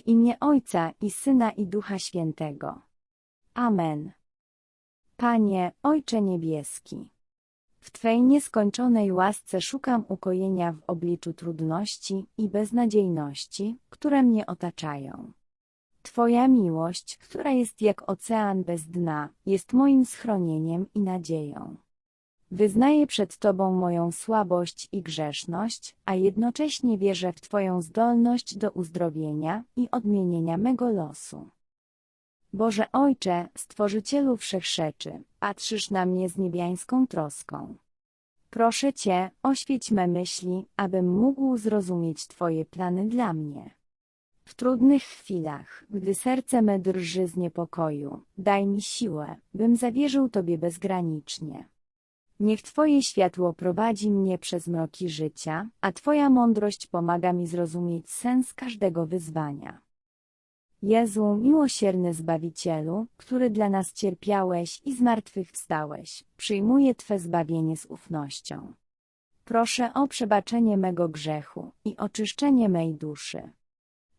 W imię Ojca i Syna i Ducha Świętego. Amen. Panie, Ojcze Niebieski, w Twej nieskończonej łasce szukam ukojenia w obliczu trudności i beznadziejności, które mnie otaczają. Twoja miłość, która jest jak ocean bez dna, jest moim schronieniem i nadzieją. Wyznaję przed Tobą moją słabość i grzeszność, a jednocześnie wierzę w Twoją zdolność do uzdrowienia i odmienienia mego losu. Boże Ojcze, Stworzycielu Wszechrzeczy, patrzysz na mnie z niebiańską troską. Proszę Cię, oświeć me myśli, abym mógł zrozumieć Twoje plany dla mnie. W trudnych chwilach, gdy serce me drży z niepokoju, daj mi siłę, bym zawierzył Tobie bezgranicznie. Niech Twoje światło prowadzi mnie przez mroki życia, a Twoja mądrość pomaga mi zrozumieć sens każdego wyzwania. Jezu, miłosierny Zbawicielu, który dla nas cierpiałeś i zmartwychwstałeś, przyjmuję Twe zbawienie z ufnością. Proszę o przebaczenie mego grzechu i oczyszczenie mej duszy.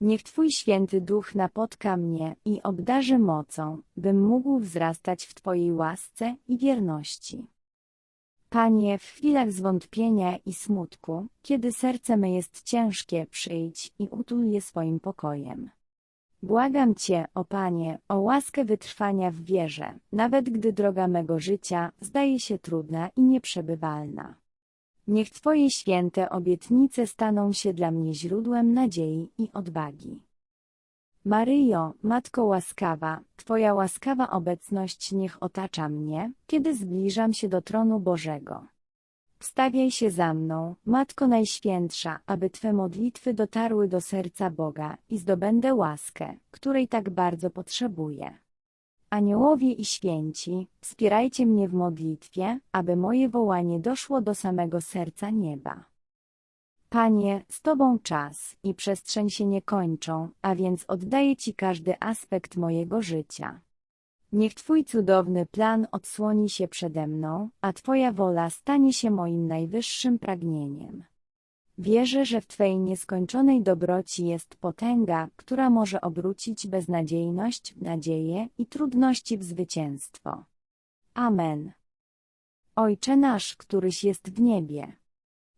Niech Twój święty duch napotka mnie i obdarzy mocą, bym mógł wzrastać w Twojej łasce i wierności. Panie, w chwilach zwątpienia i smutku, kiedy serce me jest ciężkie, przyjdź i utul je swoim pokojem. Błagam Cię, o Panie, o łaskę wytrwania w wierze, nawet gdy droga mego życia zdaje się trudna i nieprzebywalna. Niech Twoje święte obietnice staną się dla mnie źródłem nadziei i odwagi. Maryjo, Matko łaskawa, Twoja łaskawa obecność niech otacza mnie, kiedy zbliżam się do tronu Bożego. Wstawiaj się za mną, Matko Najświętsza, aby Twe modlitwy dotarły do serca Boga i zdobędę łaskę, której tak bardzo potrzebuję. Aniołowie i święci, wspierajcie mnie w modlitwie, aby moje wołanie doszło do samego serca nieba. Panie, z Tobą czas i przestrzeń się nie kończą, a więc oddaję Ci każdy aspekt mojego życia. Niech Twój cudowny plan odsłoni się przede mną, a Twoja wola stanie się moim najwyższym pragnieniem. Wierzę, że w Twej nieskończonej dobroci jest potęga, która może obrócić beznadziejność w nadzieję i trudności w zwycięstwo. Amen. Ojcze nasz, któryś jest w niebie.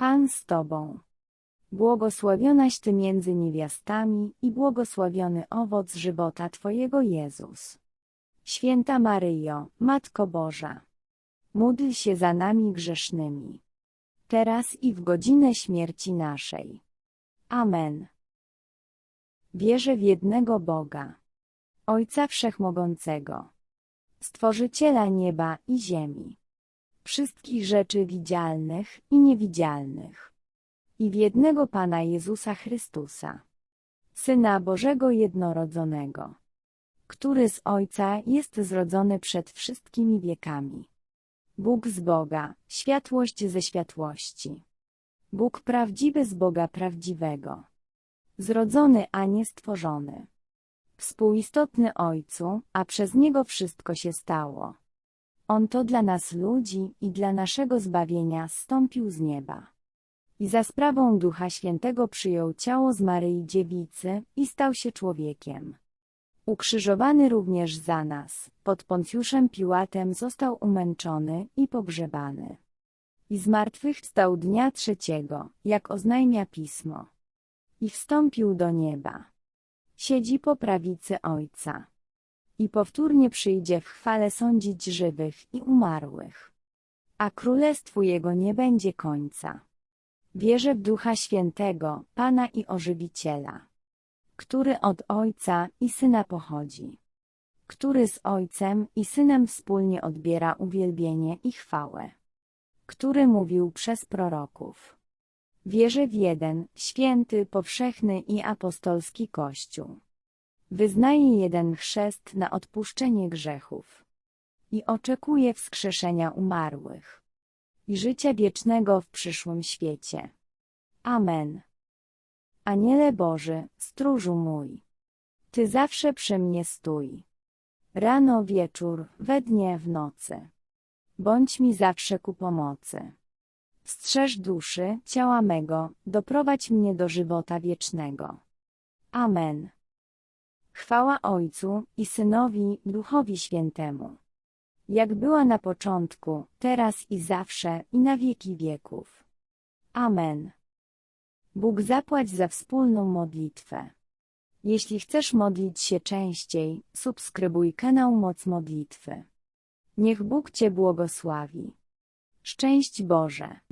Pan z Tobą. Błogosławionaś Ty między niewiastami i błogosławiony owoc żywota Twojego Jezus. Święta Maryjo, Matko Boża. Módl się za nami grzesznymi. Teraz i w godzinę śmierci naszej. Amen. Wierzę w jednego Boga. Ojca Wszechmogącego. Stworzyciela nieba i ziemi. Wszystkich rzeczy widzialnych i niewidzialnych i w jednego Pana Jezusa Chrystusa, Syna Bożego Jednorodzonego, który z Ojca jest zrodzony przed wszystkimi wiekami. Bóg z Boga, światłość ze światłości. Bóg prawdziwy z Boga prawdziwego. Zrodzony, a nie stworzony. Współistotny Ojcu, a przez Niego wszystko się stało. On to dla nas ludzi i dla naszego zbawienia stąpił z nieba i za sprawą Ducha Świętego przyjął ciało z Maryi Dziewicy i stał się człowiekiem. Ukrzyżowany również za nas, pod Poncjuszem Piłatem został umęczony i pogrzebany. I zmartwychwstał dnia trzeciego, jak oznajmia Pismo. I wstąpił do nieba. Siedzi po prawicy Ojca. I powtórnie przyjdzie w chwale sądzić żywych i umarłych. A królestwu Jego nie będzie końca. Wierzę w Ducha Świętego, Pana i Ożywiciela, który od Ojca i Syna pochodzi, który z Ojcem i Synem wspólnie odbiera uwielbienie i chwałę, który mówił przez proroków. Wierzę w jeden, święty, powszechny i apostolski Kościół. Wyznaję jeden chrzest na odpuszczenie grzechów i oczekuję wskrzeszenia umarłych i życia wiecznego w przyszłym świecie. Amen. Aniele Boży, stróżu mój, Ty zawsze przy mnie stój. Rano, wieczór, we dnie, w nocy. Bądź mi zawsze ku pomocy. Strzeż duszy, ciała mego, doprowadź mnie do żywota wiecznego. Amen. Chwała Ojcu i Synowi, Duchowi Świętemu. Jak była na początku, teraz i zawsze, i na wieki wieków. Amen. Bóg zapłać za wspólną modlitwę. Jeśli chcesz modlić się częściej, subskrybuj kanał Moc Modlitwy. Niech Bóg Cię błogosławi. Szczęść Boże.